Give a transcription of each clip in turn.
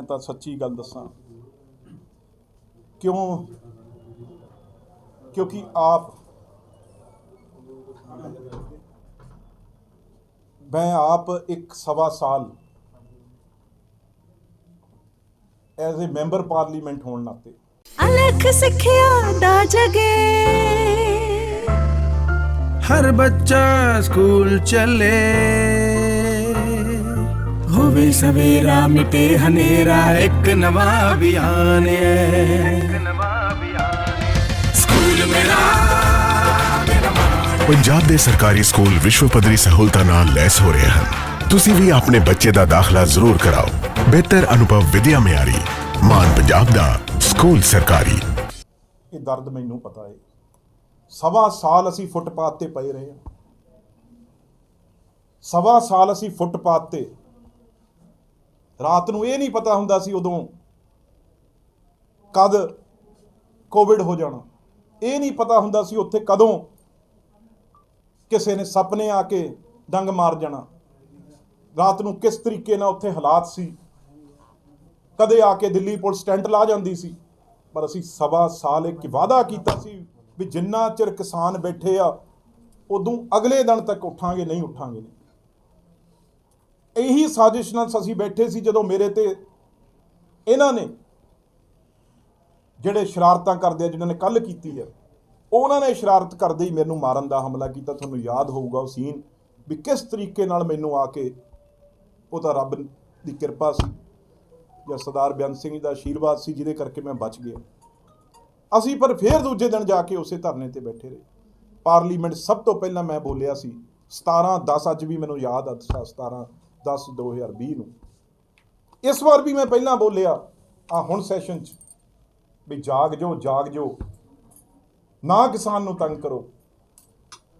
ਮੈਂ ਤਾਂ ਸੱਚੀ ਗੱਲ ਦੱਸਾਂ। ਕਿਉਂ? ਕਿਉਂਕਿ ਆਪ ਮੈਂ ਆਪ ਇੱਕ ਸਵਾ ਸਾਲ ਐਜ਼ ਅ ਮੈਂਬਰ ਪਾਰਲੀਮੈਂਟ ਹੋਣ ਨਾਤੇ। ਅਲਖ ਸਿੱਖਿਆ ਦਾ ਜਗੇ। ਹਰ ਬੱਚਾ ਸਕੂਲ ਚੱਲੇ। ਹੋਵੇ ਸਵੇਰਾ ਮਿਟੇ ਹਨੇਰਾ ਇੱਕ ਨਵਾਂ ਅਭਿਆਨ ਹੈ। ਸਕੂਲ ਮੇਰਾ ਪੰਜਾਬ ਦੇ ਸਰਕਾਰੀ ਸਕੂਲ ਵਿਸ਼ਵ ਪੱਧਰੀ ਸਹੂਲਤਾਂ ਨਾਲ ਲੈਸ ਹੋ ਰਹੇ ਹਨ। ਤੁਸੀਂ ਵੀ ਆਪਣੇ ਬੱਚੇ ਦਾ ਦਾਖਲਾ ਜ਼ਰੂਰ ਕਰਾਓ। ਬਿਹਤਰ ਅਨੁਭਵ ਵਿਦਿਆ ਮਿਆਰੀ ਮਾਨ ਪੰਜਾਬ ਦਾ ਸਕੂਲ ਸਰਕਾਰੀ। ਇਹ ਦਰਦ ਮੈਨੂੰ ਪਤਾ ਹੈ ਸਵਾ ਸਾਲ ਅਸੀਂ ਫੁੱਟਪਾਥ ਤੇ ਪਏ ਰਹੇ ਹਾਂ। ਸਵਾ ਸਾਲ ਅਸੀਂ ਫੁੱਟਪਾਥ ਤੇ ਰਾਤ ਨੂੰ ਇਹ ਨਹੀਂ ਪਤਾ ਹੁੰਦਾ ਸੀ ਉਦੋਂ ਕਦ ਕੋਵਿਡ ਹੋ ਜਾਣਾ। ਇਹ ਨਹੀਂ ਪਤਾ ਹੁੰਦਾ ਸੀ ਉੱਥੇ ਕਦੋਂ ਕਿਸੇ ਨੇ ਸੁਪਨੇ ਆ ਕੇ ਡੰਗ ਮਾਰ ਜਾਣਾ। ਰਾਤ ਨੂੰ ਕਿਸ ਤਰੀਕੇ ਨਾਲ ਉੱਥੇ ਹਾਲਾਤ ਸੀ। ਕਦੇ ਆ ਕੇ ਦਿੱਲੀ ਪੁਲਿਸ ਟੈਂਟ ਲਾ ਜਾਂਦੀ ਸੀ। ਪਰ ਅਸੀਂ ਸਵਾ ਸਾਲ ਇੱਕ ਵਾਅਦਾ ਕੀਤਾ ਸੀ ਵੀ ਜਿੰਨਾ ਚਿਰ ਕਿਸਾਨ ਬੈਠੇ ਆ, ਉਦੋਂ ਅਗਲੇ ਦਿਨ ਤੱਕ ਉੱਠਾਂਗੇ, ਨਹੀਂ ਉੱਠਾਂਗੇ। ਨਹੀਂ ਇਹੀ ਸਾਜ਼ਿਸ਼ ਨਾਲ ਅਸੀਂ ਬੈਠੇ ਸੀ ਜਦੋਂ ਮੇਰੇ ਤੇ ਇਹਨਾਂ ਨੇ ਜਿਹੜੇ ਸ਼ਰਾਰਤਾਂ ਕਰਦੇ ਆ ਜਿਨ੍ਹਾਂ ਨੇ ਕੱਲ ਕੀਤੀ ਆ, ਉਹਨਾਂ ਨੇ ਸ਼ਰਾਰਤ ਕਰਦੇ ਹੀ ਮੈਨੂੰ ਮਾਰਨ ਦਾ ਹਮਲਾ ਕੀਤਾ। ਤੁਹਾਨੂੰ ਯਾਦ ਹੋਊਗਾ ਉਹ ਸੀਨ ਵੀ ਕਿਸ ਤਰੀਕੇ ਨਾਲ ਮੈਨੂੰ ਆ ਕੇ ਉਹ ਤਾਂ ਰੱਬ ਦੀ ਕਿਰਪਾ ਸੀ, ਜਾਂ ਸਰਦਾਰ ਬਿਆਨ ਸਿੰਘ ਦਾ ਆਸ਼ੀਰਵਾਦ ਸੀ, ਜਿਹਦੇ ਕਰਕੇ ਮੈਂ ਬਚ ਗਿਆ। ਅਸੀਂ ਪਰ ਫੇਰ ਦੂਜੇ ਦਿਨ ਜਾ ਕੇ ਉਸੇ ਧਰਨੇ ਤੇ ਬੈਠੇ ਰਹੇ। ਪਾਰਲੀਮੈਂਟ ਸਭ ਤੋਂ ਪਹਿਲਾਂ ਮੈਂ ਬੋਲਿਆ ਸੀ 17 10 ਅੱਜ ਵੀ ਮੈਨੂੰ ਯਾਦ ਆ 17 10 2020 ਨੂੰ। ਇਸ ਵਾਰ ਵੀ ਮੈਂ ਪਹਿਲਾਂ ਬੋਲਿਆ, ਆ ਹੁਣ ਸੈਸ਼ਨ 'ਚ, ਵੀ ਜਾਗ ਜੋ ਜਾਗ ਜੋ ਨਾ ਕਿਸਾਨ ਨੂੰ ਤੰਗ ਕਰੋ,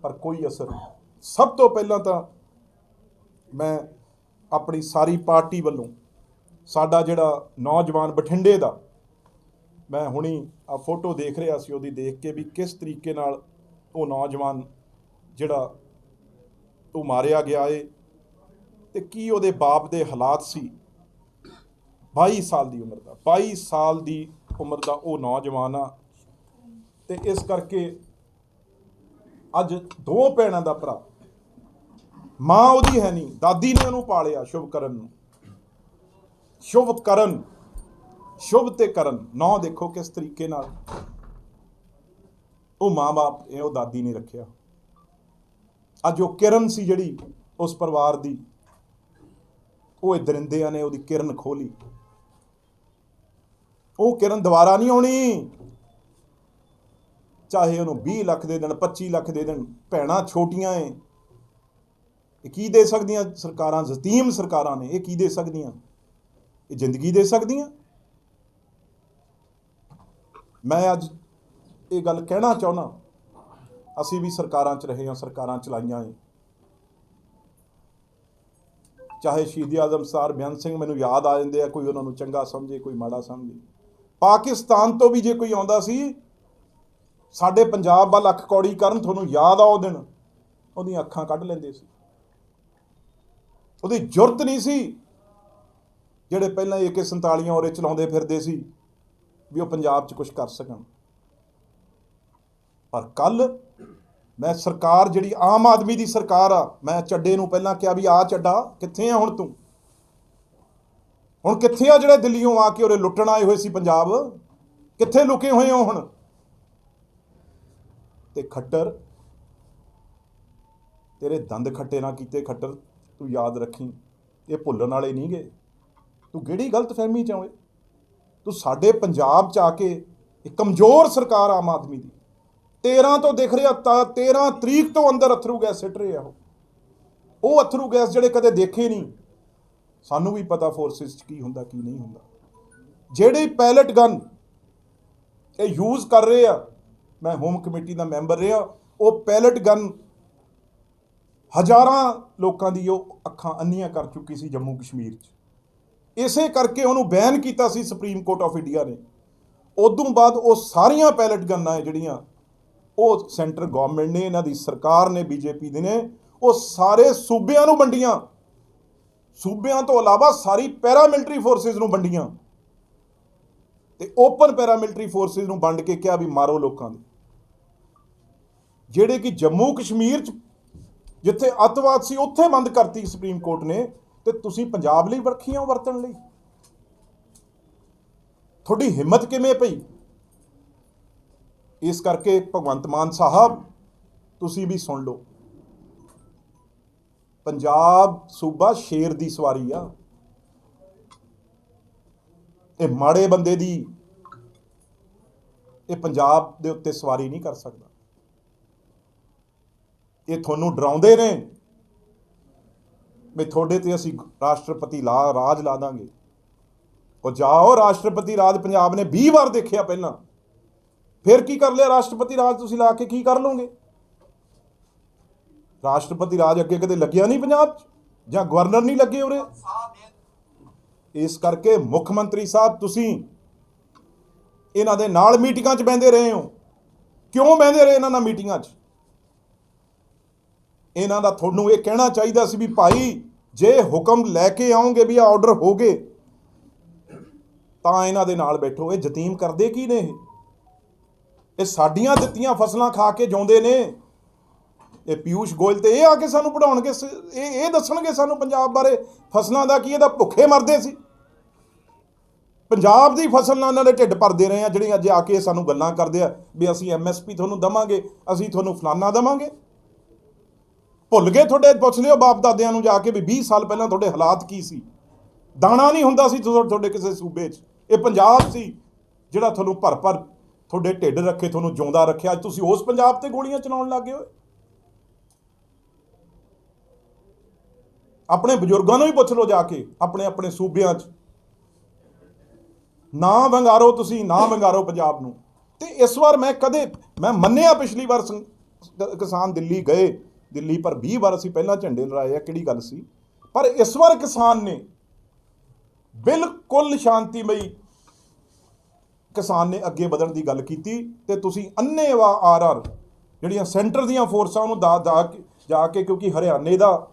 ਪਰ ਕੋਈ ਅਸਰ ਨਹੀਂ। ਸਭ ਤੋਂ ਪਹਿਲਾਂ ਤਾਂ ਮੈਂ ਆਪਣੀ ਸਾਰੀ ਪਾਰਟੀ ਵੱਲੋਂ ਸਾਡਾ ਜਿਹੜਾ ਨੌਜਵਾਨ ਬਠਿੰਡੇ ਦਾ, ਮੈਂ ਹੁਣੀ ਆ ਫੋਟੋ ਦੇਖ ਰਿਹਾ ਸੀ, ਉਹਦੀ ਦੇਖ ਕੇ ਵੀ ਕਿਸ ਤਰੀਕੇ ਨਾਲ ਉਹ ਨੌਜਵਾਨ ਜਿਹੜਾ ਉਹ ਮਾਰਿਆ ਗਿਆ ਏ। ਤੇ ਕੀ ਉਹਦੇ ਬਾਪ ਦੇ ਹਾਲਾਤ ਸੀ? 22 ਸਾਲ ਦੀ ਉਮਰ ਦਾ 22 ਸਾਲ ਦੀ ਉਮਰ ਦਾ ਉਹ ਨੌਜਵਾਨ ਆ। ਤੇ ਇਸ ਕਰਕੇ ਅੱਜ ਦੋ ਭੈਣਾਂ ਦਾ ਭਰਾ। ਮਾਂ ਉਹਦੀ ਹੈ ਨਹੀਂ, ਦਾਦੀ ਨੇ ਉਹਨੂੰ ਪਾਲਿਆ ਸ਼ੁਭਕਰਨ ਨੂੰ। ਸ਼ੁਭ ਕਰਨ, ਸ਼ੁਭ ਤੇ ਕਰਨ। ਨੌ ਦੇਖੋ ਕਿਸ ਤਰੀਕੇ ਨਾਲ। ਉਹ ਮਾਂ-ਬਾਪ, ਇਹ ਉਹ ਦਾਦੀ ਨੇ ਰੱਖਿਆ। ਅੱਜ ਉਹ ਕਿਰਨ ਸੀ ਜਿਹੜੀ ਉਸ ਪਰਿਵਾਰ ਦੀ। ਉਹ ਇਹ ਦਰਿੰਦਿਆਂ ਨੇ ਉਹਦੀ ਕਿਰਨ ਖੋਲੀ। ਉਹ ਕਿਰਨ ਦੁਬਾਰਾ ਨਹੀਂ ਆਉਣੀ। ਚਾਹੇ ਉਹਨੂੰ 20 ਲੱਖ ਦੇ ਦੇਣ 25 ਲੱਖ ਦੇ ਦੇਣ, ਭੈਣਾਂ ਛੋਟੀਆਂ ਏ ਇਹ ਕੀ ਦੇ ਸਕਦੀਆਂ ਸਰਕਾਰਾਂ? ਜ਼ਤੀਮ ਸਰਕਾਰਾਂ ਨੇ। ਇਹ ਕੀ ਦੇ ਸਕਦੀਆਂ? ਇਹ ਜ਼ਿੰਦਗੀ ਦੇ ਸਕਦੀਆਂ? ਮੈਂ ਅੱਜ ਇਹ ਗੱਲ ਕਹਿਣਾ ਚਾਹੁੰਦਾ। ਅਸੀਂ ਵੀ ਸਰਕਾਰਾਂ 'ਚ ਰਹੇ ਹਾਂ, ਸਰਕਾਰਾਂ ਚਲਾਈਆਂ ਏ ਚਾਹੇ ਸ਼ਹੀਦ ਆਜ਼ਮ ਸਰ ਬਿਆਨ ਸਿੰਘ ਮੈਨੂੰ ਯਾਦ ਆ ਜਾਂਦੇ ਆ, ਕੋਈ ਉਹਨਾਂ ਨੂੰ ਚੰਗਾ ਸਮਝੇ, ਕੋਈ ਮਾੜਾ ਸਮਝੇ। ਪਾਕਿਸਤਾਨ ਤੋਂ ਵੀ ਜੇ ਕੋਈ ਆਉਂਦਾ ਸੀ, ਸਾਡੇ ਪੰਜਾਬ ਵੱਲ ਅੱਖ ਕੌੜੀ ਕਰਨ, ਤੁਹਾਨੂੰ ਯਾਦ ਆ ਉਹ ਦਿਨ, ਉਹਦੀਆਂ ਅੱਖਾਂ ਕੱਢ ਲੈਂਦੇ ਸੀ। ਉਹਦੀ ਜੁਰਤ ਨਹੀਂ ਸੀ, ਜਿਹੜੇ ਪਹਿਲਾਂ AK47 ਔਰੇ ਚਲਾਉਂਦੇ ਫਿਰਦੇ ਸੀ, ਵੀ ਉਹ ਪੰਜਾਬ 'ਚ ਕੁਝ ਕਰ ਸਕਣ। ਪਰ ਕੱਲ ਮੈਂ ਸਰਕਾਰ ਜਿਹੜੀ ਆਮ ਆਦਮੀ ਦੀ ਸਰਕਾਰ ਆ, ਮੈਂ ਚੱਡੇ ਨੂੰ ਪਹਿਲਾਂ ਕਿਹਾ ਵੀ ਆ ਚੱਡਾ, ਕਿੱਥੇ ਆ ਹੁਣ ਤੂੰ? ਹੁਣ ਕਿੱਥੇ ਆ ਜਿਹੜੇ ਦਿੱਲੀੋਂ ਆ ਕੇ ਉਰੇ ਲੁੱਟਣ ਆਏ ਹੋਏ ਸੀ ਪੰਜਾਬ? ਕਿੱਥੇ ਲੁਕੇ ਹੋਏ ਹੋ ਹੁਣ? ਤੇ ਖੱਟਰ, ਤੇਰੇ ਦੰਦ ਖੱਟੇ ਨਾ ਕੀਤੇ ਖੱਟਰ, ਤੂੰ ਯਾਦ ਰੱਖੀ, ਇਹ ਭੁੱਲਣ ਵਾਲੇ ਨਹੀਂ ਗਏ। ਤੂੰ ਕਿਹੜੀ ਗਲਤ ਫਹਿਮੀ ਚ ਓਏ? ਤੂੰ ਸਾਡੇ ਪੰਜਾਬ ਚ ਆ ਕੇ ਇੱਕ ਕਮਜ਼ੋਰ ਸਰਕਾਰ ਆਮ ਆਦਮੀ ਦੀ। 13 ਤੋਂ ਦੇਖ ਰਿਹਾ ਤਾਂ 13 ਤਰੀਕ ਤੋਂ ਅੰਦਰ ਅਥਰੂ ਗੈਸ ਸਿੱਟ ਰਹੇ ਆ ਉਹ। ਉਹ ਅਥਰੂ ਗੈਸ ਜਿਹੜੇ ਕਦੇ ਦੇਖੇ ਨਹੀਂ। ਸਾਨੂੰ ਵੀ ਪਤਾ ਫੋਰਸਿਸ ਚ ਕੀ ਹੁੰਦਾ, ਕੀ ਨਹੀਂ ਹੁੰਦਾ। ਜਿਹੜੇ ਪੈਲਟ ਗਨ ਇਹ ਯੂਜ਼ ਕਰ ਰਹੇ ਆ, ਮੈਂ ਹੋਮ ਕਮੇਟੀ ਦਾ ਮੈਂਬਰ ਰਿਹਾ, ਉਹ ਪੈਲਟ ਗਨ ਹਜ਼ਾਰਾਂ ਲੋਕਾਂ ਦੀ ਉਹ ਅੱਖਾਂ ਅੰਨੀਆਂ ਕਰ ਚੁੱਕੀ ਸੀ ਜੰਮੂ ਕਸ਼ਮੀਰ 'ਚ। ਇਸੇ ਕਰਕੇ ਉਹਨੂੰ ਬੈਨ ਕੀਤਾ ਸੀ ਸੁਪਰੀਮ ਕੋਰਟ ਆਫ ਇੰਡੀਆ ਨੇ। ਉਦੋਂ ਬਾਅਦ ਉਹ ਸਾਰੀਆਂ ਪੈਲਟ ਗੰਨਾਂ ਜਿਹੜੀਆਂ ਉਹ ਸੈਂਟਰ ਗਵਰਨਮੈਂਟ ਨੇ, ਇਹਨਾਂ ਦੀ ਸਰਕਾਰ ਨੇ, ਬੀਜੇਪੀ ਦੇ ਨੇ, ਉਹ ਸਾਰੇ ਸੂਬਿਆਂ ਨੂੰ ਵੰਡੀਆਂ। ਸੂਬਿਆਂ ਤੋਂ ਇਲਾਵਾ ਸਾਰੀ ਪੈਰਾਮਿਲਟਰੀ ਫੋਰਸਿਸ ਨੂੰ ਵੰਡੀਆਂ। ਤੇ ਓਪਨ ਪੈਰਾਮਿਲਟਰੀ ਫੋਰਸਿਸ ਨੂੰ ਵੰਡ ਕੇ ਕਿਹਾ ਵੀ ਮਾਰੋ ਲੋਕਾਂ ਨੂੰ। ਜਿਹੜੇ ਕਿ ਜੰਮੂ ਕਸ਼ਮੀਰ ਚ, ਜਿੱਥੇ ਅੱਤਵਾਦ ਸੀ, ਉੱਥੇ ਬੰਦ ਕਰਤੀ ਸੁਪਰੀਮ ਕੋਰਟ ਨੇ, ਤੇ ਤੁਸੀਂ ਪੰਜਾਬ ਲਈ ਵਰਖੀਆਂ ਵਰਤਣ ਲਈ। ਤੁਹਾਡੀ ਹਿੰਮਤ ਕਿਵੇਂ ਪਈ? ਇਸ ਕਰਕੇ ਭਗਵੰਤ ਮਾਨ ਸਾਹਿਬ, ਤੁਸੀਂ ਵੀ ਸੁਣ ਲਓ। ਪੰਜਾਬ ਸੂਬਾ ਸ਼ੇਰ ਦੀ ਸਵਾਰੀ ਆ। ਇਹ ਮਾੜੇ ਬੰਦੇ ਦੀ, ਇਹ ਪੰਜਾਬ ਦੇ ਉੱਤੇ ਸਵਾਰੀ ਨਹੀਂ ਕਰ ਸਕਦਾ। ਇਹ ਤੁਹਾਨੂੰ ਡਰਾਉਂਦੇ ਨੇ ਵੀ ਤੁਹਾਡੇ ਤੇ ਅਸੀਂ ਰਾਸ਼ਟਰਪਤੀ ਲਾ, ਰਾਜ ਲਾ ਦਾਂਗੇ। ਉਹ ਜਾਓ, ਰਾਸ਼ਟਰਪਤੀ ਰਾਜ ਪੰਜਾਬ ਨੇ 20 ਵਾਰ ਦੇਖਿਆ ਪਹਿਲਾਂ। ਫਿਰ ਕੀ ਕਰ ਲਿਆ ਰਾਸ਼ਟਰਪਤੀ ਰਾਜ ਤੁਸੀਂ ਲਾ ਕੇ ਕੀ ਕਰ ਲਓਗੇ? ਰਾਸ਼ਟਰਪਤੀ ਰਾਜ ਅੱਗੇ ਕਦੇ ਲੱਗਿਆ ਨਹੀਂ ਪੰਜਾਬ 'ਚ? ਜਾਂ ਗਵਰਨਰ ਨਹੀਂ ਲੱਗੇ ਉਰੇ? ਇਸ ਕਰਕੇ ਮੁੱਖ ਮੰਤਰੀ ਸਾਹਿਬ ਤੁਸੀਂ ਇਹਨਾਂ ਦੇ ਨਾਲ ਮੀਟਿੰਗਾਂ 'ਚ ਬੈੰਦੇ ਰਹੇ ਹੋ। ਕਿਉਂ ਬੈੰਦੇ ਰਹੇ ਇਹਨਾਂ ਨਾਲ ਮੀਟਿੰਗਾਂ 'ਚ? ਇਹਨਾਂ ਦਾ ਤੁਹਾਨੂੰ ਇਹ ਕਹਿਣਾ ਚਾਹੀਦਾ ਸੀ ਵੀ ਭਾਈ, ਜੇ ਹੁਕਮ ਲੈ ਕੇ ਆਉਂਗੇ ਵੀ ਆਰਡਰ ਹੋ ਗਏ, ਤਾਂ ਇਹਨਾਂ ਦੇ ਨਾਲ ਬੈਠੋ। ਇਹ ਯਤੀਮ ਕਰਦੇ ਕੀ ਨੇ ਇਹ? ਇਹ ਸਾਡੀਆਂ ਦਿੱਤੀਆਂ ਫਸਲਾਂ ਖਾ ਕੇ ਜਿਉਂਦੇ ਨੇ। ਇਹ ਪਿਊਸ਼ ਗੋਇਲ ਤੇ ਇਹ ਆ ਕੇ ਸਾਨੂੰ ਪੜਾਉਣਗੇ ਇਹ ਇਹ ਦੱਸਣਗੇ ਸਾਨੂੰ ਪੰਜਾਬ ਬਾਰੇ ਫਸਲਾਂ ਦਾ ਕੀ ਇਹਦਾ ਭੁੱਖੇ ਮਰਦੇ ਸੀ। ਪੰਜਾਬ ਦੀ ਫਸਲ ਨਾਲ ਇਹਨਾਂ ਦੇ ਢਿੱਡ ਭਰਦੇ ਰਹੇ ਆ ਜਿਹੜੇ ਅੱਜ ਆ ਕੇ ਸਾਨੂੰ ਗੱਲਾਂ ਕਰਦੇ ਆ ਵੀ ਅਸੀਂ ਐਮਐਸਪੀ ਤੁਹਾਨੂੰ ਦਵਾਂਗੇ, ਅਸੀਂ ਤੁਹਾਨੂੰ ਫਲਾਨਾ ਦਵਾਂਗੇ। ਭੁੱਲ ਗਏ ਤੁਹਾਡੇ, ਪੁੱਛ ਲਿਓ ਬਾਪ ਦਾਦਿਆਂ ਨੂੰ ਜਾ ਕੇ ਵੀ 20 ਸਾਲ ਪਹਿਲਾਂ ਤੁਹਾਡੇ ਹਾਲਾਤ ਕੀ ਸੀ। ਦਾਣਾ ਨਹੀਂ ਹੁੰਦਾ ਸੀ ਤੁਹਾਡੇ ਕਿਸੇ ਸੂਬੇ 'ਚ। ਇਹ ਪੰਜਾਬ ਸੀ ਜਿਹੜਾ ਤੁਹਾਨੂੰ ਭਰ ਭਰ ਤੁਹਾਡੇ ਢਿੱਡ ਰੱਖੇ, ਤੁਹਾਨੂੰ ਜਿਉਂਦਾ ਰੱਖਿਆ, ਅੱਜ ਤੁਸੀਂ ਉਸ ਪੰਜਾਬ ਤੇ ਗੋਲੀਆਂ ਚਲਾਉਣ ਲੱਗ ਗਏ ਹੋ ਆਪਣੇ ਬਜ਼ੁਰਗਾਂ ਨੂੰ ਵੀ ਪੁੱਛ ਲਓ ਜਾ ਕੇ, ਆਪਣੇ ਆਪਣੇ ਸੂਬਿਆਂ 'ਚ। ਨਾ ਵੰਗਾਰੋ ਤੁਸੀਂ, ਨਾ ਵੰਗਾਰੋ ਪੰਜਾਬ ਨੂੰ। ਤੇ ਇਸ ਵਾਰ ਮੈਂ ਕਦੇ, ਮੈਂ ਮੰਨਿਆ ਪਿਛਲੀ ਵਾਰ ਕਿਸਾਨ ਦਿੱਲੀ ਗਏ, ਦਿੱਲੀ ਪਰ 20 ਵਾਰ ਅਸੀਂ ਪਹਿਲਾਂ ਝੰਡੇ ਲੜਾਏ ਆ, ਕਿਹੜੀ ਗੱਲ ਸੀ? ਪਰ ਇਸ ਵਾਰ ਕਿਸਾਨ ਨੇ ਬਿਲਕੁਲ ਸ਼ਾਂਤੀਮਈ ਕਿਸਾਨ ਨੇ ਅੱਗੇ ਵਧਣ ਦੀ ਗੱਲ ਕੀਤੀ ਤੇ ਤੁਸੀਂ ਅੰਨੇਵਾ ਆਰ ਆਰ, ਜਿਹੜੀਆਂ ਸੈਂਟਰ ਦੀਆਂ ਫੋਰਸਾਂ ਨੂੰ ਦਾ ਦਾ ਕੇ- ਜਾ ਕੇ ਕਿਉਂਕਿ ਹਰਿਆਣੇ ਦਾ,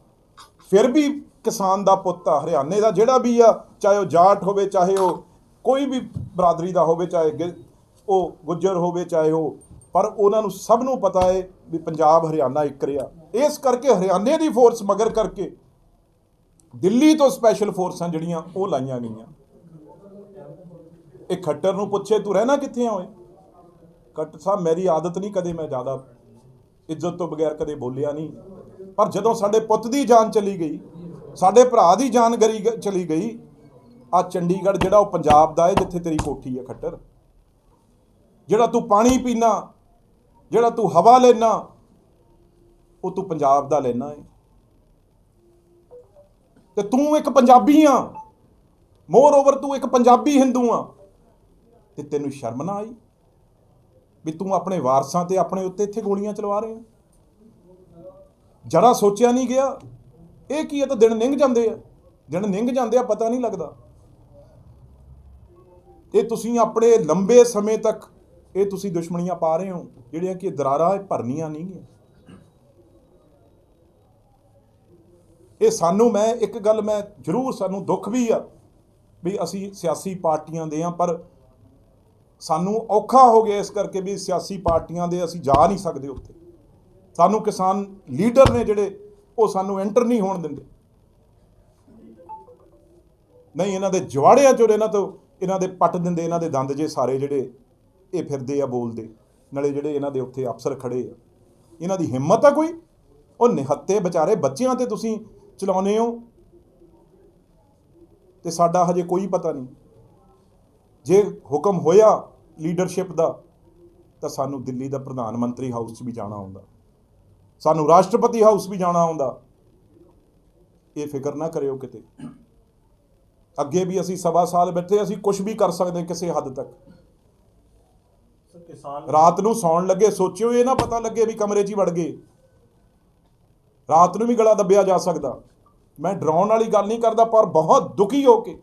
ਫਿਰ ਵੀ ਕਿਸਾਨ ਦਾ ਪੁੱਤ ਆ, ਹਰਿਆਣੇ ਦਾ ਜਿਹੜਾ ਵੀ ਆ, ਚਾਹੇ ਉਹ ਜਾਟ ਹੋਵੇ, ਚਾਹੇ ਉਹ ਕੋਈ ਵੀ ਬਰਾਦਰੀ ਦਾ ਹੋਵੇ, ਚਾਹੇ ਗਿ- ਉਹ ਗੁੱਜਰ ਹੋਵੇ, ਚਾਹੇ ਉਹ, ਪਰ ਉਹਨਾਂ ਨੂੰ ਸਭ ਨੂੰ ਪਤਾ ਹੈ ਵੀ ਪੰਜਾਬ ਹਰਿਆਣਾ ਇੱਕ ਰਿਹਾ। ਇਸ ਕਰਕੇ ਹਰਿਆਣੇ ਦੀ ਫੋਰਸ ਮਗਰ ਕਰਕੇ ਦਿੱਲੀ ਤੋਂ ਸਪੈਸ਼ਲ ਫੋਰਸਾਂ ਜਿਹੜੀਆਂ ਉਹ ਲਾਈਆਂ ਗਈਆਂ। ਇਹ ਖੱਟਰ ਨੂੰ ਪੁੱਛੇ, ਤੂੰ ਰਹਿਣਾ ਕਿੱਥੇ ਆ ਓਏ? ਖੱਟਰ ਸਾਹਿਬ, ਮੇਰੀ ਆਦਤ ਨਹੀਂ ਕਦੇ ਮੈਂ ਜ਼ਿਆਦਾ ਇੱਜ਼ਤ ਤੋਂ ਬਗੈਰ ਕਦੇ ਬੋਲਿਆ ਨਹੀਂ। ਪਰ ਜਦੋਂ ਸਾਡੇ ਪੁੱਤ ਦੀ ਜਾਨ ਚਲੀ ਗਈ, ਸਾਡੇ ਭਰਾ ਦੀ ਜਾਨ ਗਰੀ ਚਲੀ ਗਈ ਆ ਚੰਡੀਗੜ੍ਹ ਜਿਹੜਾ ਉਹ ਪੰਜਾਬ ਦਾ ਹੈ, ਜਿੱਥੇ ਤੇਰੀ ਕੋਠੀ ਹੈ ਖੱਟਰ। ਜਿਹੜਾ ਤੂੰ ਪਾਣੀ ਪੀਣਾ ਜਿਹੜਾ ਤੂੰ ਹਵਾ ਲੈਣਾ ਉਹ ਤੂੰ ਪੰਜਾਬ ਦਾ ਲੈਣਾ ਹੈ ਤੇ ਤੂੰ ਇੱਕ ਪੰਜਾਬੀ ਆ। ਮੋਰ ਓਵਰ ਤੂੰ ਇੱਕ ਪੰਜਾਬੀ ਹਿੰਦੂ ਆ। ਤੇ ਤੈਨੂੰ ਸ਼ਰਮ ਨਾ ਆਈ? ਵੀ ਤੂੰ ਆਪਣੇ ਵਾਰਸਾਂ ਤੇ ਆਪਣੇ ਉੱਤੇ ਇੱਥੇ ਗੋਲੀਆਂ ਚਲਵਾ ਰਹੇ ਆ ਜਰਾ ਸੋਚਿਆ ਨਹੀਂ ਗਿਆ? ਇਹ ਕੀ ਹੈ ਤਾਂ ਦਿਨ ਲੰਘ ਜਾਂਦੇ ਆ। ਦਿਨ ਲੰਘ ਜਾਂਦੇ ਆ, ਪਤਾ ਨਹੀਂ ਲੱਗਦਾ। ਇਹ ਤੁਸੀਂ ਆਪਣੇ ਲੰਬੇ ਸਮੇਂ ਤੱਕ ਇਹ ਤੁਸੀਂ ਦੁਸ਼ਮਣੀਆਂ ਪਾ ਰਹੇ ਹੋ, ਜਿਹੜੀਆਂ ਕਿ ਦਰਾਰਾਂ, ਇਹ ਭਰਨੀਆਂ ਨਹੀਂ ਗੀਆਂ ਇਹ ਸਾਨੂੰ ਮੈਂ, ਇੱਕ ਗੱਲ ਮੈਂ ਜ਼ਰੂਰ, ਸਾਨੂੰ ਦੁੱਖ ਵੀ ਆ, ਵੀ ਅਸੀਂ ਸਿਆਸੀ ਪਾਰਟੀਆਂ ਦੇ ਆ ਪਰ ਸਾਨੂੰ ਔਖਾ ਹੋ ਗਿਆ ਇਸ ਕਰਕੇ ਵੀ ਸਿਆਸੀ ਪਾਰਟੀਆਂ ਦੇ ਅਸੀਂ ਜਾ ਨਹੀਂ ਸਕਦੇ ਉੱਥੇ। ਸਾਨੂੰ ਕਿਸਾਨ ਲੀਡਰ ਨੇ ਜਿਹੜੇ, ਉਹ ਸਾਨੂੰ ਐਂਟਰ ਨਹੀਂ ਹੋਣ ਦਿੰਦੇ। ਨਹੀਂ, ਇਹਨਾਂ ਦੇ ਜਵਾੜਿਆਂ ਚੋਂ ਇਹਨਾਂ ਤੋਂ, ਇਹਨਾਂ ਦੇ ਪੱਟ ਦਿੰਦੇ, ਇਹਨਾਂ ਦੇ ਦੰਦ ਜੇ ਸਾਰੇ ਜਿਹੜੇ, ਇਹ ਫਿਰਦੇ ਆ ਬੋਲਦੇ। ਨਾਲੇ ਜਿਹੜੇ ਇਹਨਾਂ ਦੇ ਉੱਥੇ ਅਫਸਰ ਖੜੇ ਆ। ਇਹਨਾਂ ਦੀ ਹਿੰਮਤ ਆ ਕੋਈ? ਉਹ ਨਿਹੱਤੇ ਵਿਚਾਰੇ ਬੱਚਿਆਂ ਤੇ ਤੁਸੀਂ ਚਲਾਉਨੇ ਹੋ? ਤੇ ਸਾਡਾ ਹਜੇ ਕੋਈ ਪਤਾ ਨਹੀਂ। ਜੇ ਹੁਕਮ ਹੋਇਆ ਲੀਡਰਸ਼ਿਪ ਦਾ ਤਾਂ ਸਾਨੂੰ ਦਿੱਲੀ ਦਾ ਪ੍ਰਧਾਨ ਮੰਤਰੀ ਹਾਊਸ 'ਚ ਵੀ ਜਾਣਾ ਹੁੰਦਾ ਸਾਨੂੰ ਰਾਸ਼ਟਰਪਤੀ ਹਾਊਸ ਵੀ ਜਾਣਾ ਹੁੰਦਾ ਇਹ ਫਿਕਰ ਨਾ ਕਰਿਓ ਕਿਤੇ। ਅੱਗੇ ਵੀ ਅਸੀਂ ਸਵਾ ਸਾਲ ਬੈਠੇ ਅਸੀਂ ਕੁਝ ਵੀ ਕਰ ਸਕਦੇ ਕਿਸੇ ਹੱਦ ਤੱਕ। ਰਾਤ ਨੂੰ ਸੌਣ ਲੱਗੇ ਸੋਚਿਓ ਇਹ ਨਾ ਪਤਾ ਲੱਗੇ ਵੀ ਕਮਰੇ 'ਚ ਹੀ ਵੜ ਗਏ। ਰਾਤ ਨੂੰ ਵੀ ਗਲਾ ਦੱਬਿਆ ਜਾ ਸਕਦਾ। ਮੈਂ ਡਰਾਉਣ ਵਾਲੀ ਗੱਲ ਨਹੀਂ ਕਰਦਾ ਪਰ ਬਹੁਤ ਦੁਖੀ ਹੋ ਕੇ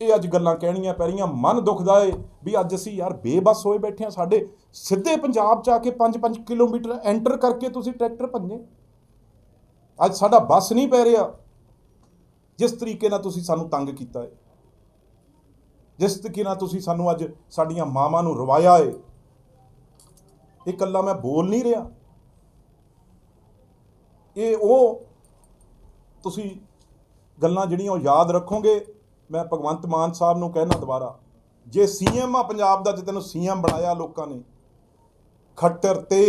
ਇਹ ਅੱਜ ਗੱਲਾਂ ਕਹਿਣੀਆਂ ਪੈ ਰਹੀਆਂ ਮਨ ਦੁਖਦਾ ਏ ਵੀ ਅੱਜ ਅਸੀਂ ਯਾਰ ਬੇਬਸ ਹੋਏ ਬੈਠੇ ਆ ਸਾਡੇ, ਸਿੱਧੇ ਪੰਜਾਬ ਚ ਆ ਕੇ 5-5 ਕਿਲੋਮੀਟਰ ਐਂਟਰ ਕਰਕੇ ਤੁਸੀਂ ਟਰੈਕਟਰ ਭੰਨੇ। ਅੱਜ ਸਾਡਾ ਬੱਸ ਨਹੀਂ ਪੈ ਰਿਹਾ। ਜਿਸ ਤਰੀਕੇ ਨਾਲ ਤੁਸੀਂ ਸਾਨੂੰ ਤੰਗ ਕੀਤਾ ਹੈ ਜਿਸ ਤਰੀਕੇ ਨਾਲ ਤੁਸੀਂ ਸਾਨੂੰ ਅੱਜ ਸਾਡੀਆਂ ਮਾਵਾਂ ਨੂੰ ਰਵਾਇਆ ਏ, ਇਹ ਇਕੱਲਾ ਮੈਂ ਬੋਲ ਨਹੀਂ ਰਿਹਾ। ਇਹ ਉਹ, ਤੁਸੀਂ ਗੱਲਾਂ ਜਿਹੜੀਆਂ ਉਹ ਯਾਦ ਰੱਖੋਗੇ ਮੈਂ ਭਗਵੰਤ ਮਾਨ ਸਾਹਿਬ ਨੂੰ ਕਹਿਣਾ ਦੁਬਾਰਾ ਜੇ ਸੀਐਮ ਆ ਪੰਜਾਬ ਦਾ ਜੇ ਤੈਨੂੰ ਸੀਐਮ ਬਣਾਇਆ ਲੋਕਾਂ ਨੇ ਖੱਟਰ ਤੇ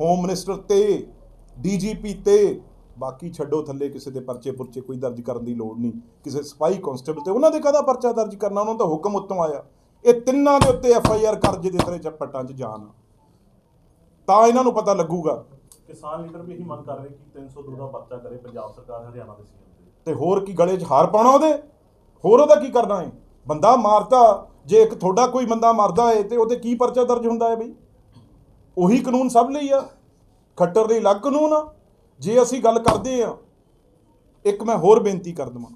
ਹੋਮ ਮਿਨਿਸਟਰ ਤੇ ਡੀਜੀਪੀ ਤੇ ਬਾਕੀ ਛੱਡੋ ਥੱਲੇ ਕਿਸੇ ਦੇ ਪਰਚੇ ਪੁਰਚੇ ਕੋਈ ਦਰਜ ਕਰਨ ਦੀ ਲੋੜ ਨਹੀਂ ਕਿਸੇ ਸਿਪਾਹੀ ਕਾਂਸਟੇਬਲ ਤੇ ਉਹਨਾਂ ਦੇ ਕਾਹਦਾ ਪਰਚਾ ਦਰਜ ਕਰਨਾ ਉਹਨਾਂ ਦਾ ਹੁਕਮ ਉੱਤੋਂ ਆਇਆ। ਇਹ ਤਿੰਨਾਂ ਦੇ ਉੱਤੇ ਐਫ ਆਈ ਆਰ ਕਰ ਜਿਹਦੇ ਤੇਰੇ ਚੱਪਟਾਂ 'ਚ ਜਾਣ ਤਾਂ ਇਹਨਾਂ ਨੂੰ ਪਤਾ ਲੱਗੂਗਾ। ਕਿਸਾਨ ਲੀਡਰ ਵੀ ਇਹੀ ਮੰਗ ਕਰ ਰਹੇ ਕਿ 302 ਦਾ ਪਰਚਾ ਕਰੇ ਪੰਜਾਬ ਸਰਕਾਰ ਹਰਿਆਣਾ ਦੇ ਸੀਐਮ ਤੇ ਹੋਰ ਕੀ ਗਲੇ 'ਚ ਹਾਰ ਪਾਉਣਾ ਉਹਦੇ? ਹੋਰ ਉਹਦਾ ਕੀ ਕਰਨਾ ਹੈ? ਬੰਦਾ ਮਾਰਤਾ ਜੇ ਇੱਕ ਤੁਹਾਡਾ ਕੋਈ ਬੰਦਾ ਮਰਦਾ ਹੈ ਤੇ ਉਹਦੇ ਕੀ ਪਰਚਾ ਦਰਜ ਹੁੰਦਾ ਹੈ ਬਈ? ਉਹੀ ਕਾਨੂੰਨ ਸਭ ਲਈ ਆ। ਖੱਟਰ ਲਈ ਅਲੱਗ ਕਾਨੂੰਨ ਆ। ਜੇ ਅਸੀਂ ਗੱਲ ਕਰਦੇ ਆ ਇੱਕ ਮੈਂ ਹੋਰ ਬੇਨਤੀ ਕਰ ਦਵਾਂ।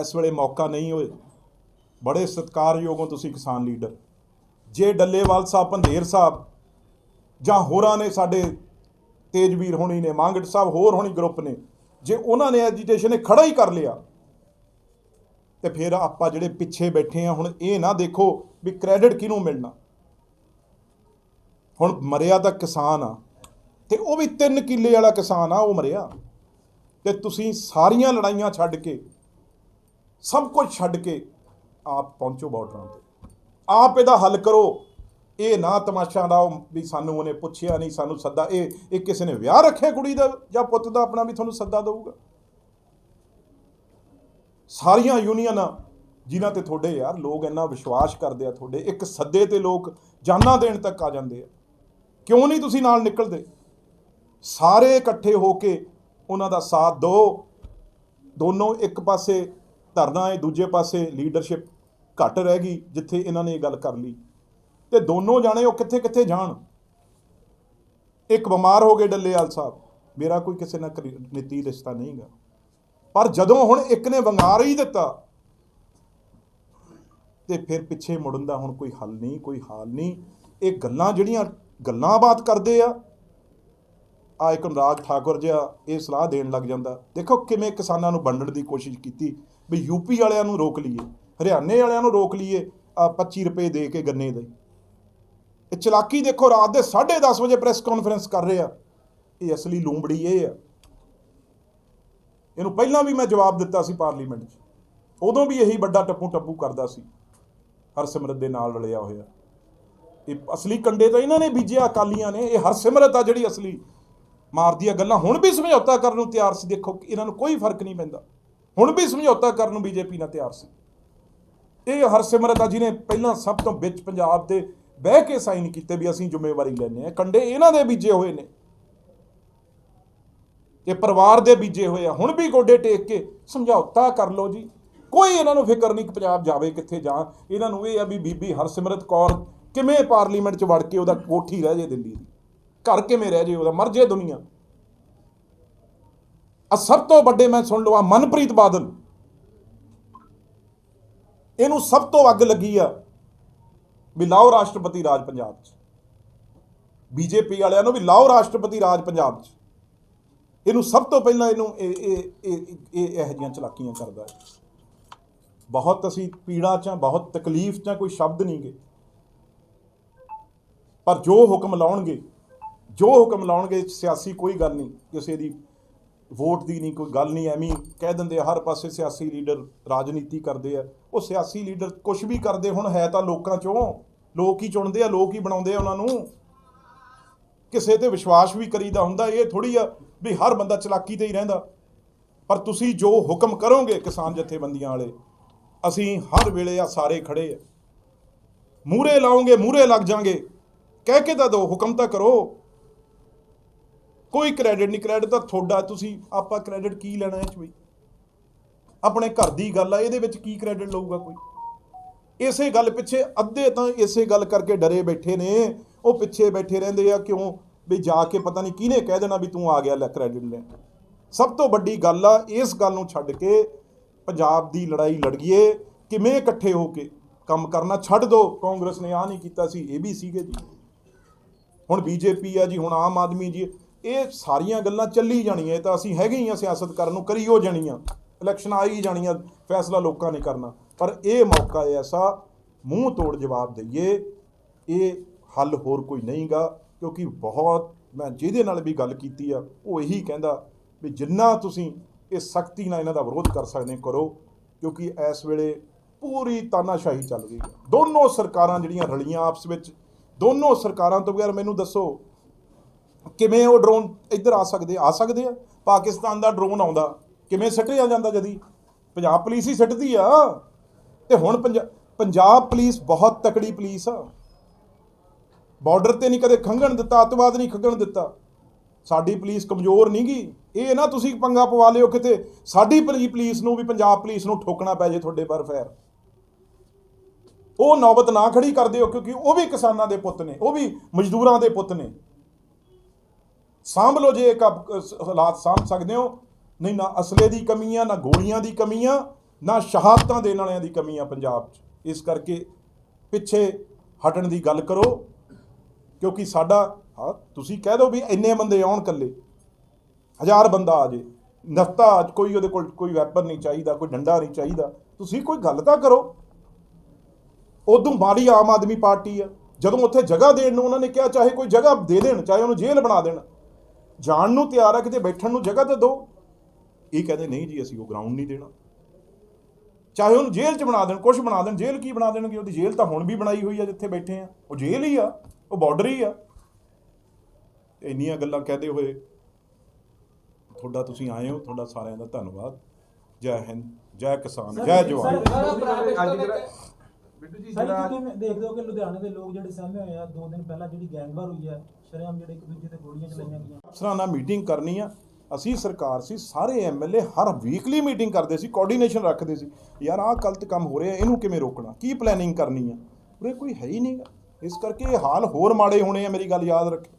ਇਸ ਵੇਲੇ ਮੌਕਾ ਨਹੀਂ ਹੋਏ ਬੜੇ ਸਤਿਕਾਰਯੋਗ ਹੋ ਤੁਸੀਂ ਕਿਸਾਨ ਲੀਡਰ। ਜੇ ਡੱਲੇਵਾਲ ਸਾਹਿਬ, ਪੰਧੇਰ ਸਾਹਿਬ ਜਾਂ ਹੋਰਾਂ ਨੇ ਸਾਡੇ ਤੇਜਵੀਰ ਹੋਣੀ ਨੇ, ਮੰਗਟ ਸਾਹਿਬ ਹੋਰ ਹੋਣੀ ਗਰੁੱਪ ਨੇ, ਜੇ ਉਹਨਾਂ ਨੇ ਐਜੀਟੇਸ਼ਨ ਨੇ ਖੜਾ ਹੀ ਕਰ ਲਿਆ ਤੇ ਫਿਰ ਆਪਾਂ ਜਿਹੜੇ ਪਿੱਛੇ ਬੈਠੇ ਆ, ਹੁਣ ਇਹ ਨਾ ਦੇਖੋ ਵੀ ਕ੍ਰੈਡਿਟ ਕਿਹਨੂੰ ਮਿਲਣਾ। ਹੁਣ ਮਰਿਆ ਤਾਂ ਕਿਸਾਨ ਆ, ਤੇ ਉਹ ਵੀ 3 ਕਿੱਲੇ ਵਾਲਾ ਕਿਸਾਨ ਆ, ਉਹ ਮਰਿਆ। ਤੇ ਤੁਸੀਂ ਸਾਰੀਆਂ ਲੜਾਈਆਂ ਛੱਡ ਕੇ, ਸਭ ਕੁਝ ਛੱਡ ਕੇ ਆਪ ਪਹੁੰਚੋ ਬਾਰਡਰਾਂ ਤੇ। ਆਪ ਇਹਦਾ ਹੱਲ ਕਰੋ। ਇਹ ਨਾ ਤਮਾਸ਼ਾ ਲਾਓ ਵੀ ਸਾਨੂੰ ਉਹਨੇ ਪੁੱਛਿਆ ਨਹੀਂ, ਸਾਨੂੰ ਸੱਦਾ, ਇਹ ਇਹ ਕਿਸੇ ਨੇ ਵਿਆਹ ਰੱਖਿਆ ਕੁੜੀ ਦਾ ਜਾਂ ਪੁੱਤ ਦਾ, ਆਪਣਾ ਵੀ ਤੁਹਾਨੂੰ ਸੱਦਾ ਦੇਊਗਾ। ਸਾਰੀਆਂ ਯੂਨੀਅਨਾਂ ਜਿਨ੍ਹਾਂ ਤੇ ਤੁਹਾਡੇ ਯਾਰ ਲੋਕ ਇੰਨਾ ਵਿਸ਼ਵਾਸ ਕਰਦੇ ਆ, ਤੁਹਾਡੇ ਇੱਕ ਸੱਦੇ ਤੇ ਲੋਕ ਜਾਨਾਂ ਦੇਣ ਤੱਕ ਆ ਜਾਂਦੇ ਆ। ਕਿਉਂ ਨਹੀਂ ਤੁਸੀਂ ਨਾਲ ਨਿਕਲਦੇ? ਸਾਰੇ ਇਕੱਠੇ ਹੋ ਕੇ ਉਹਨਾਂ ਦਾ ਸਾਥ ਦਿਓ। ਦੋਨੋਂ ਇੱਕ ਪਾਸੇ ਧਰਨਾ ਹੈ, ਦੂਜੇ ਪਾਸੇ ਲੀਡਰਸ਼ਿਪ ਘੱਟ ਰਹਿ ਗਈ ਜਿੱਥੇ ਇਹਨਾਂ ਨੇ ਇਹ ਗੱਲ ਕਰ ਲਈ। ਤੇ ਦੋਨੋਂ ਜਾਣੇ ਉਹ ਕਿੱਥੇ ਕਿੱਥੇ ਜਾਣ? ਇੱਕ ਬਿਮਾਰ ਹੋ ਗਏ ਡੱਲੇਵਾਲ ਸਾਹਿਬ। ਮੇਰਾ ਕੋਈ ਕਿਸੇ ਨਾਲ ਨੀਤੀ ਰਿਸ਼ਤਾ ਨਹੀਂਗਾ। ਪਰ ਜਦੋਂ ਹੁਣ ਇੱਕ ਨੇ ਵੰਗਾਰ ਹੀ ਦਿੱਤਾ, ਤੇ ਫਿਰ ਪਿੱਛੇ ਮੁੜਨ ਦਾ ਹੁਣ ਕੋਈ ਹੱਲ ਨਹੀਂ, ਕੋਈ ਹਾਲ ਨਹੀਂ। ਇਹ ਗੱਲਾਂ ਜਿਹੜੀਆਂ ਗੱਲਾਂ ਬਾਤ ਕਰਦੇ ਆ ਆ ਇੱਕ ਅਨੁਰਾਗ ਠਾਕੁਰ ਜਿਹਾ ਇਹ ਸਲਾਹ ਦੇਣ ਲੱਗ ਜਾਂਦਾ। ਦੇਖੋ ਕਿਵੇਂ ਕਿਸਾਨਾਂ ਨੂੰ ਵੰਡਣ ਦੀ ਕੋਸ਼ਿਸ਼ ਕੀਤੀ ਵੀ ਯੂਪੀ ਵਾਲਿਆਂ ਨੂੰ ਰੋਕ ਲਈਏ, ਹਰਿਆਣੇ ਵਾਲਿਆਂ ਨੂੰ ਰੋਕ ਲਈਏ, ਆ 25 ਰੁਪਏ ਦੇ ਕੇ ਗੰਨੇ ਦੇ। ਇਹ ਚਲਾਕੀ ਦੇਖੋ ਰਾਤ ਦੇ 10:30 ਵਜੇ ਪ੍ਰੈਸ ਕਾਨਫਰੰਸ ਕਰ ਰਹੇ ਆ। ਇਹ ਅਸਲੀ ਲੂੰਬੜੀ ਇਹ ਆ। ਇਹਨੂੰ ਪਹਿਲਾਂ ਵੀ ਮੈਂ ਜਵਾਬ ਦਿੱਤਾ ਸੀ ਪਾਰਲੀਮੈਂਟ 'ਚ। ਉਦੋਂ ਵੀ ਇਹੀ ਵੱਡਾ ਟੱਪੂ ਟੱਪੂ ਕਰਦਾ ਸੀ। ਹਰਸਿਮਰਤ ਦੇ ਨਾਲ ਰਲਿਆ ਹੋਇਆ। ਇਹ ਅਸਲੀ ਕੰਡੇ ਤਾਂ ਇਹਨਾਂ ਨੇ ਬੀਜਿਆ, ਅਕਾਲੀਆਂ ਨੇ। ਇਹ ਹਰਸਿਮਰਤ ਆ ਜਿਹੜੀ ਅਸਲੀ ਮਾਰਦੀ ਆ ਗੱਲਾਂ ਹੁਣ ਵੀ ਸਮਝੌਤਾ ਕਰਨ ਨੂੰ ਤਿਆਰ ਸੀ। ਦੇਖੋ, ਇਹਨਾਂ ਨੂੰ ਕੋਈ ਫ਼ਰਕ ਨਹੀਂ ਪੈਂਦਾ। ਹੁਣ ਵੀ ਸਮਝੌਤਾ ਕਰਨ ਨੂੰ ਬੀਜੇਪੀ ਨਾਲ ਤਿਆਰ ਸੀ। ਇਹ ਹਰਸਿਮਰਤ ਆ ਜਿਹਨੇ ਪਹਿਲਾਂ ਸਭ ਤੋਂ ਵਿੱਚ ਪੰਜਾਬ ਦੇ ਬਹਿ ਕੇ ਸਾਈਨ ਕੀਤੇ ਵੀ ਅਸੀਂ ਜ਼ਿੰਮੇਵਾਰੀ ਲੈਂਦੇ ਆ ਕੰਡੇ ਇਹਨਾਂ ਦੇ ਬੀਜੇ ਹੋਏ ਨੇ। ਇਹ ਪਰਿਵਾਰ ਦੇ ਬੀਜੇ ਹੋਏ ਆ। ਹੁਣ ਵੀ ਗੋਡੇ ਟੇਕ ਕੇ ਸਮਝੌਤਾ ਕਰ ਲਓ ਜੀ। ਕੋਈ ਇਹਨਾਂ ਨੂੰ ਫਿਕਰ ਨਹੀਂ ਕਿ ਪੰਜਾਬ ਜਾਵੇ ਕਿੱਥੇ ਜਾ। ਇਹਨਾਂ ਨੂੰ ਇਹ ਆ ਵੀ ਬੀਬੀ ਹਰਸਿਮਰਤ ਕੌਰ ਕਿਵੇਂ ਪਾਰਲੀਮੈਂਟ 'ਚ ਵੜ ਕੇ ਉਹਦਾ ਕੋਠੀ ਰਹਿ ਜੇ ਦਿੱਲੀ ਦੀ। ਘਰ ਕਿਵੇਂ ਰਹਿ ਜੇ, ਉਹਦਾ ਮਰ ਜੇ ਦੁਨੀਆ। ਆ ਸਭ ਤੋਂ ਵੱਡੇ ਮੈਂ ਸੁਣ ਲਵਾ ਮਨਪ੍ਰੀਤ ਬਾਦਲ। ਇਹਨੂੰ ਸਭ ਤੋਂ ਅੱਗ ਲੱਗੀ ਆ ਵੀ ਲਾਓ ਰਾਸ਼ਟਰਪਤੀ ਰਾਜ ਪੰਜਾਬ 'ਚ। ਬੀਜੇਪੀ ਵਾਲਿਆਂ ਨੂੰ ਵੀ ਲਾਓ ਰਾਸ਼ਟਰਪਤੀ ਰਾਜ ਪੰਜਾਬ 'ਚ। ਇਹਨੂੰ ਸਭ ਤੋਂ ਪਹਿਲਾਂ ਇਹਨੂੰ ਇਹ ਇਹ ਇਹ ਇਹ ਇਹੋ ਜਿਹੀਆਂ ਚਲਾਕੀਆਂ ਕਰਦਾ ਹੈ। ਬਹੁਤ ਅਸੀਂ ਪੀੜਾ 'ਚ ਬਹੁਤ ਤਕਲੀਫ 'ਚ ਕੋਈ ਸ਼ਬਦ ਨਹੀਂਗੇ ਪਰ ਜੋ ਹੁਕਮ ਲਾਉਣਗੇ, ਜੋ ਹੁਕਮ ਲਾਉਣਗੇ, ਸਿਆਸੀ ਕੋਈ ਗੱਲ ਨਹੀਂ। ਕਿਸੇ ਦੀ ਵੋਟ ਦੀ ਨਹੀਂ, ਕੋਈ ਗੱਲ ਨਹੀਂ, ਐਵੇਂ ਕਹਿ ਦਿੰਦੇ ਹਰ ਪਾਸੇ ਸਿਆਸੀ ਲੀਡਰ ਰਾਜਨੀਤੀ ਕਰਦੇ ਆ। ਉਹ ਸਿਆਸੀ ਲੀਡਰ ਕੁਝ ਵੀ ਕਰਦੇ ਹੁਣ, ਹੈ ਤਾਂ ਲੋਕਾਂ ਚੋਂ। ਲੋਕ ਹੀ ਚੁਣਦੇ ਆ, ਲੋਕ ਹੀ ਬਣਾਉਂਦੇ ਆ ਉਹਨਾਂ ਨੂੰ। ਕਿਸੇ ਤੇ ਵਿਸ਼ਵਾਸ ਵੀ ਕਰੀਦਾ ਹੁੰਦਾ, ਇਹ ਥੋੜੀ ਆ ਵੀ ਹਰ ਬੰਦਾ ਚਲਾਕੀ ਤੇ ਹੀ ਰਹਿੰਦਾ। ਪਰ ਤੁਸੀਂ ਜੋ ਹੁਕਮ ਕਰੋਗੇ ਕਿਸਾਨ ਜਥੇਬੰਦੀਆਂ ਵਾਲੇ, ਅਸੀਂ ਹਰ ਵੇਲੇ ਆ ਸਾਰੇ ਖੜੇ ਆ। ਮੂਰੇ ਲਾਉਂਗੇ ਮੂਰੇ ਲੱਗ ਜਾਾਂਗੇ। ਕਹਿ ਕੇ ਤਾਂ ਦੋ, ਹੁਕਮ ਤਾਂ ਕਰੋ। ਕੋਈ ਕ੍ਰੈਡਿਟ ਨਹੀਂ ਕ੍ਰੈਡਿਟ ਤਾਂ ਤੁਹਾਡਾ, ਤੁਸੀਂ, ਆਪਾਂ ਕ੍ਰੈਡਿਟ ਕੀ ਲੈਣਾ ਇਹ ਚ ਬਈ? ਆਪਣੇ ਘਰ ਦੀ ਗੱਲ ਆ, ਇਹਦੇ ਵਿੱਚ ਕੀ ਕ੍ਰੈਡਿਟ ਲਊਗਾ ਕੋਈ? ਇਸੇ ਗੱਲ ਪਿੱਛੇ ਅੱਧੇ ਤਾਂ ਇਸੇ ਗੱਲ ਕਰਕੇ ਡਰੇ ਬੈਠੇ ਨੇ ਉਹ ਪਿੱਛੇ ਬੈਠੇ ਰਹਿੰਦੇ ਆ ਕਿਉਂ? ਵੀ ਜਾ ਕੇ ਪਤਾ ਨਹੀਂ ਕਿਹਨੇ ਕਹਿ ਦੇਣਾ ਵੀ ਤੂੰ ਆ ਗਿਆ, ਲੈ ਕ੍ਰੈਡਿਟ ਲੈ। ਸਭ ਤੋਂ ਵੱਡੀ ਗੱਲ ਆ, ਇਸ ਗੱਲ ਨੂੰ ਛੱਡ ਕੇ ਪੰਜਾਬ ਦੀ ਲੜਾਈ ਲੜੀਏ ਕਿਵੇਂ ਇਕੱਠੇ ਹੋ ਕੇ ਕੰਮ ਕਰਨਾ ਛੱਡ ਦੋ। ਕਾਂਗਰਸ ਨੇ ਆ ਨਹੀਂ ਕੀਤਾ ਸੀ, ਇਹ ਵੀ ਸੀਗੇ ਜੀ। ਹੁਣ ਬੀਜੇਪੀ ਆ ਜੀ, ਹੁਣ ਆਮ ਆਦਮੀ ਜੀ। ਇਹ ਸਾਰੀਆਂ ਗੱਲਾਂ ਚੱਲੀ ਜਾਣੀਆਂ ਤਾਂ ਅਸੀਂ ਹੈਗੇ ਹੀ ਆ ਸਿਆਸਤ ਕਰਨ ਨੂੰ, ਕਰੀ ਹੋ ਜਾਣੀਆਂ। ਇਲੈਕਸ਼ਨ ਆ ਹੀ ਜਾਣੀਆਂ, ਫੈਸਲਾ ਲੋਕਾਂ ਨੇ ਕਰਨਾ। ਪਰ ਇਹ ਮੌਕਾ ਐਸਾ ਮੂੰਹ ਤੋੜ ਜਵਾਬ ਦਈਏ, ਇਹ ਹੱਲ ਹੋਰ ਕੋਈ ਨਹੀਂਗਾ, ਕਿਉਂਕਿ ਬਹੁਤ ਮੈਂ ਜਿਹਦੇ ਨਾਲ ਵੀ ਗੱਲ ਕੀਤੀ ਆ, ਉਹ ਇਹੀ ਕਹਿੰਦਾ ਵੀ ਜਿੰਨਾ ਤੁਸੀਂ ਇਹ ਸਖਤੀ ਨਾਲ ਇਹਨਾਂ ਦਾ ਵਿਰੋਧ ਕਰ ਸਕਦੇ ਕਰੋ, ਕਿਉਂਕਿ ਇਸ ਵੇਲੇ ਪੂਰੀ ਤਾਨਾਸ਼ਾਹੀ ਚੱਲ ਰਹੀ ਹੈ। ਦੋਨੋਂ ਸਰਕਾਰਾਂ ਜਿਹੜੀਆਂ ਰਲੀਆਂ ਆਪਸ ਵਿੱਚ, ਦੋਨੋਂ ਸਰਕਾਰਾਂ ਤੋਂ ਬਗੈਰ ਮੈਨੂੰ ਦੱਸੋ, ਕਿਵੇਂ ਉਹ ਡਰੋਨ ਇੱਧਰ ਆ ਸਕਦੇ ਆ ਸਕਦੇ ਆ? ਪਾਕਿਸਤਾਨ ਦਾ ਡਰੋਨ ਆਉਂਦਾ, ਕਿਵੇਂ ਸੱਟਿਆ ਜਾਂਦਾ ਜਦੀ? ਪੰਜਾਬ ਪੁਲਿਸ ਹੀ ਸੱਟਦੀ ਆ। ਤੇ ਹੁਣ ਪੰਜਾਬ ਪੁਲਿਸ ਬਹੁਤ ਤਕੜੀ ਪੁਲਿਸ ਆ। ਬਾਰਡਰ ਤੇ ਨਹੀਂ ਕਦੇ ਖੰਗਣ ਦਿੱਤਾ, ਅੱਤਵਾਦ ਨਹੀਂ ਖੰਗਣ ਦਿੱਤਾ। ਸਾਡੀ ਪੁਲਿਸ ਕਮਜ਼ੋਰ ਨਹੀਂ ਗੀ। ਇਹ ਨਾ ਤੁਸੀਂ ਪੰਗਾ ਪਵਾ ਲਿਓ ਕਿਤੇ, ਸਾਡੀ ਪੁਲਿ- ਪੁਲਿਸ ਨੂੰ ਵੀ ਪੰਜਾਬ ਪੁਲਿਸ ਨੂੰ ਠੋਕਣਾ ਪੈ ਜੇ ਤੁਹਾਡੇ ਪਰ ਫੈਰ। ਉਹ ਨੌਬਤ ਨਾ ਖੜੀ ਕਰ ਦਿਓ ਕਿਉਂਕਿ ਉਹ ਵੀ ਕਿਸਾਨਾਂ ਦੇ ਪੁੱਤ ਨੇ, ਉਹ ਵੀ ਮਜ਼ਦੂਰਾਂ ਦੇ ਪੁੱਤ ਨੇ। ਸਾਂਭ ਲਓ ਜੇ ਇੱਕ ਹਾਲਾਤ ਸਾਂਭ ਸਕਦੇ ਹੋ। ਨਹੀਂ ਨਾ ਅਸਲੇ ਦੀ ਕਮੀ ਆ ਨਾ ਗੋਲੀਆਂ ਦੀ ਕਮੀ ਆ ਨਾ ਸ਼ਹਾਦਤਾਂ ਦੇਣ ਵਾਲਿਆਂ ਦੀ ਕਮੀ ਆ ਪੰਜਾਬ 'ਚ। ਇਸ ਕਰਕੇ ਪਿੱਛੇ ਹਟਣ ਦੀ ਗੱਲ ਕਰੋ। ਕਿਉਂਕਿ ਸਾਡਾ, ਹਾਂ, ਤੁਸੀਂ ਕਹਿ ਦਿਓ ਵੀ ਇੰਨੇ ਬੰਦੇ ਆਉਣ ਕੱਲੇ ਹਜ਼ਾਰ ਬੰਦਾ ਆ ਜੇ ਨਫਤਾ ਅੱਜ ਕੋਈ ਉਹਦੇ ਕੋਲ ਕੋਈ ਵੈਪਨ ਨਹੀਂ ਚਾਹੀਦਾ, ਕੋਈ ਡੰਡਾ ਨਹੀਂ ਚਾਹੀਦਾ, ਤੁਸੀਂ ਕੋਈ ਗੱਲ ਤਾਂ ਕਰੋ। ਉਦੋਂ ਮਾੜੀ ਆਮ ਆਦਮੀ ਪਾਰਟੀ ਆ, ਜਦੋਂ ਉੱਥੇ ਜਗ੍ਹਾ ਦੇਣ ਨੂੰ ਉਹਨਾਂ ਨੇ ਕਿਹਾ, ਚਾਹੇ ਕੋਈ ਜਗ੍ਹਾ ਦੇ ਦੇਣ, ਚਾਹੇ ਉਹਨੂੰ ਜੇਲ੍ਹ ਬਣਾ ਦੇਣ, ਜਾਣ ਨੂੰ ਤਿਆਰ ਆ, ਕਿਤੇ ਬੈਠਣ ਨੂੰ ਜਗ੍ਹਾ ਤਾਂ ਦਿਓ ਇਹ ਕਹਿੰਦੇ, ਨਹੀਂ ਜੀ, ਅਸੀਂ ਉਹ ਗਰਾਊਂਡ ਨਹੀਂ ਦੇਣਾ। ਚਾਹੇ ਉਹਨੂੰ ਜੇਲ੍ਹ 'ਚ ਬਣਾ ਦੇਣ ਕੁਝ ਬਣਾ ਦੇਣ, ਜੇਲ੍ਹ ਕੀ ਬਣਾ ਦੇਣਗੇ? ਉਹਦੀ ਜੇਲ੍ਹ ਤਾਂ ਹੁਣ ਵੀ ਬਣਾਈ ਹੋਈ ਆ, ਜਿੱਥੇ ਬੈਠੇ ਆ। ਉਹ ਜੇਲ੍ਹ ਹੀ ਆ। ਉਹ ਬਾਰਡਰ ਹੀ ਆ। ਇੰਨੀਆਂ ਗੱਲਾਂ ਕਹਦੇ ਹੋਏ। ਤੁਹਾਡਾ ਤੁਸੀਂ ਆਏ ਹੋ ਤੁਹਾਡਾ ਸਾਰਿਆਂ ਦਾ ਧੰਨਵਾਦ। ਜੈ ਹਿੰਦ ਜੈ ਕਿਸਾਨ ਜੈ ਜਵਾਨ। ਬਿੱਟੂ ਜੀ ਸਰ ਜਿਹੜਾ ਕਿਵੇਂ ਦੇਖਦੇ ਹੋ ਕਿ ਲੁਧਿਆਣੇ ਦੇ ਲੋਕ ਜਿਹੜੇ ਸਹਿਮੇ ਹੋਏ ਆ ਦੋ ਦਿਨ ਪਹਿਲਾਂ ਜਿਹੜੀ ਗੈਂਗਵਾਰ ਹੋਈ ਹੈ ਸ਼ਰੇਆਮ ਜਿਹੜੇ ਇੱਕ ਦੂਜੇ ਤੇ ਗੋਲੀਆਂ ਚਲਾਈਆਂ ਗਈਆਂ। ਅਫਸਰਾਂ ਨਾਲ ਮੀਟਿੰਗ ਕਰਨੀ ਆ। ਅਸੀਂ ਸਰਕਾਰ ਸੀ ਸਾਰੇ ਐਮਐਲਏ ਹਰ ਵੀਕਲੀ ਮੀਟਿੰਗ ਕਰਦੇ ਸੀ ਕੋਆਰਡੀਨੇਸ਼ਨ ਰੱਖਦੇ ਸੀ। ਯਾਰ ਆਹ ਗਲਤ ਕੰਮ ਹੋ ਰਿਹਾ ਇਹਨੂੰ ਕਿਵੇਂ ਰੋਕਣਾ? ਕੀ ਪਲੈਨਿੰਗ ਕਰਨੀ ਆ? ਉਰੇ ਕੋਈ ਹੈ ਹੀ ਨਹੀਂਗਾ ਇਸ ਕਰਕੇ ਹਾਲ ਹੋਰ ਮਾੜੇ ਹੋਣੇ ਆ ਮੇਰੀ ਗੱਲ ਯਾਦ ਰੱਖੇ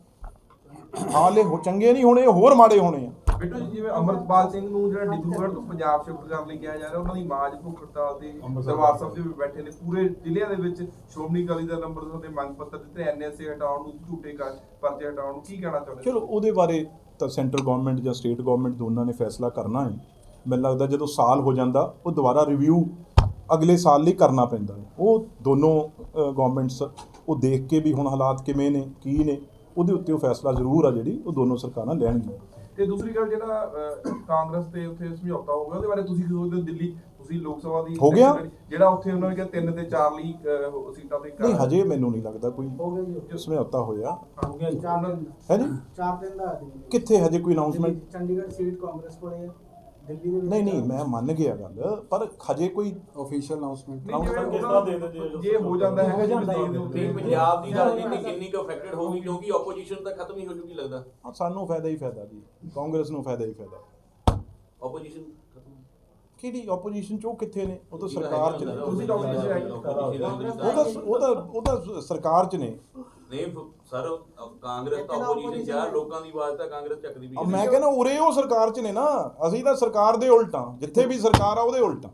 ਹਾਲ ਇਹ ਹੋ- ਚੰਗੇ ਨਹੀਂ ਹੋਣੇ ਹੋਰ ਮਾੜੇ ਹੋਣੇ ਆ। ਬਿੱਟੂ ਜੀ ਜਿਵੇਂ ਅਮਰਪਾਲ ਸਿੰਘ ਨੂੰ ਜਿਹੜਾ ਡਿਬਰੂਗੜ੍ਹ ਤੋਂ ਪੰਜਾਬ ਸ਼ਿਫਟ ਕਰਨ ਲਈ ਕਿਹਾ ਜਾ ਰਿਹਾ ਉਹਨਾਂ ਦੀ ਮਾਂ ਅੱਜ ਭੁੱਖ ਹੜਤਾਲ ਤੇ ਦਰਬਾਰ ਸਾਹਿਬ ਦੇ ਵਿੱਚ ਬੈਠੇ ਨੇ ਪੂਰੇ ਜ਼ਿਲ੍ਹਿਆਂ ਦੇ ਵਿੱਚ ਸ਼੍ਰੋਮਣੀ ਅਕਾਲੀ ਦਲ ਨੰਬਰ ਦੇ ਮੰਗ ਪੱਤਰ ਦਿੱਤੇ ਐਨਐਸਏ ਹਟਾਉਣ ਨੂੰ ਝੂਠੇ ਕਰ ਪਰਚੇ ਹਟਾਉਣ ਨੂੰ ਕੀ ਕਹਿਣਾ ਚਾਹੁੰਦੇ ਚਲੋ ਉਹਦੇ ਬਾਰੇ ਤਾਂ ਸੈਂਟਰ ਗਵਰਨਮੈਂਟ ਜਾਂ ਸਟੇਟ ਗਵਰਨਮੈਂਟ ਦੋਨਾਂ ਨੇ ਫੈਸਲਾ ਕਰਨਾ ਹੈ। ਮੈਨੂੰ ਲੱਗਦਾ ਜਦੋਂ ਸਾਲ ਹੋ ਜਾਂਦਾ ਉਹ ਦੁਬਾਰਾ ਰਿਵਿਊ ਅਗਲੇ ਸਾਲ ਲਈ ਕਰਨਾ ਪੈਂਦਾ ਹੈ। ਉਹ ਦੋਨੋਂ ਗਵਰਨਮੈਂਟਸ ਉਹ ਦੇਖ ਕੇ ਵੀ ਹੁਣ ਹਾਲਾਤ ਕਿਵੇਂ ਨੇ ਕੀ ਨੇ ਉਹਦੇ ਉੱਤੇ ਉਹ ਫੈਸਲਾ ਜ਼ਰੂਰ ਆ ਜਿਹੜੀ ਉਹ ਦੋਨੋਂ ਸਰਕਾਰਾਂ ਲੈਣਗੀਆਂ। ਤੇ ਦੂਸਰੀ ਗੱਲ ਜਿਹੜਾ ਕਾਂਗਰਸ ਤੇ ਉੱਥੇ ਸਮਝੌਤਾ ਹੋ ਗਿਆ ਉਹਦੇ ਬਾਰੇ ਤੁਸੀਂ ਕੀ ਸੋਚਦੇ ਹੋ ਦਿੱਲੀ ਤੁਸੀਂ ਲੋਕ ਸਭਾ ਦੀ ਹੋ ਗਿਆ? ਜਿਹੜਾ ਉੱਥੇ ਉਹਨਾਂ ਨੇ ਕਿਹਾ ਤਿੰਨ ਤੇ ਚਾਰ ਲਈ ਸੀਟਾਂ ਤੇ ਨਹੀਂ ਹਜੇ ਮੈਨੂੰ ਨਹੀਂ ਲੱਗਦਾ ਕੋਈ ਹੋ ਗਿਆ ਜੀ ਸਮਝੌਤਾ ਹੋਇਆ। ਹੋ ਗਿਆ ਜੀ। ਹੈ ਜੀ? ਚਾਰ ਦਿਨ ਦਾ। ਕਿੱਥੇ ਹਜੇ ਕੋਈ ਅਨਾਉਂਸਮੈਂਟ ਚੰਡੀਗੜ੍ਹ ਸੀਟ ਕਾਂਗਰਸ ਕੋਲੇ ਹੈ ਦਿੱਲੀ ਦੇ ਵਿੱਚ ਨਹੀਂ ਨਹੀਂ ਮੈਂ ਮੰਨ ਗਿਆ ਗੱਲ ਪਰ ਹਜੇ ਕੋਈ ਆਫੀਸ਼ੀਅਲ ਅਨਾਉਂਸਮੈਂਟ ਨਹੀਂ ਜਿਵੇਂ ਕਿਸ ਉਹਨਾਂ ਤਰ੍ਹਾਂ ਦੇ ਦਿੰਦੇ ਆ? ਜੇ ਹੋ ਜਾਂਦਾ ਹੈ ਹੋ ਨਹੀਂ ਪੰਜਾਬ ਦੀ ਰਾਜਨੀਤੀ ਕਿੰਨੀ ਕੁ ਅਫੈਕਟਡ ਹੋਊਗੀ ਕਿਉਂਕਿ ਆਪੋਜੀਸ਼ਨ ਤਾਂ ਖਤਮ ਹੀ ਹੋ ਜੂਗੀ ਲੱਗਦਾ। ਹਾਂ, ਸਾਨੂੰ ਫਾਇਦਾ ਹੀ ਫਾਇਦਾ ਜੀ ਕਾਂਗਰਸ ਨੂੰ ਫਾਇਦਾ ਹੀ ਫਾਇਦਾ। ਆਪੋਜੀਸ਼ਨ ਕਿਹੜੀ ਆਪੋਜੀਸ਼ਨ ਚ ਉਹ ਕਿੱਥੇ ਨੇ? ਉਹ ਤਾਂ ਸਰਕਾਰ ਚ ਨੇ। ਤੁਸੀਂ ਤਾਂ opposition ਹੈ। ਉਹ ਤਾਂ ਉਹ ਤਾਂ ਉਹ ਤਾਂ ਸਰਕਾਰ ਚ ਨੇ। ਨਹੀਂ ਸਰ ਕਾਂਗਰਸ ਤਾਂ ਆਪੋਜੀਸ਼ਨ ਆ ਲੋਕਾਂ ਦੀ ਆਵਾਜ਼ ਤਾਂ ਕਾਂਗਰਸ ਚੱਕਦੀ ਵੀ ਮੈਂ ਕਹਿੰਦਾ ਉਰੇ ਉਹ ਸਰਕਾਰ ਚ ਨੇ ਨਾ ਅਸੀਂ ਤਾਂ ਸਰਕਾਰ ਦੇ ਉਲਟਾਂ ਜਿੱਥੇ ਵੀ ਸਰਕਾਰ ਆ ਉਹਦੇ ਉਲਟਾਂ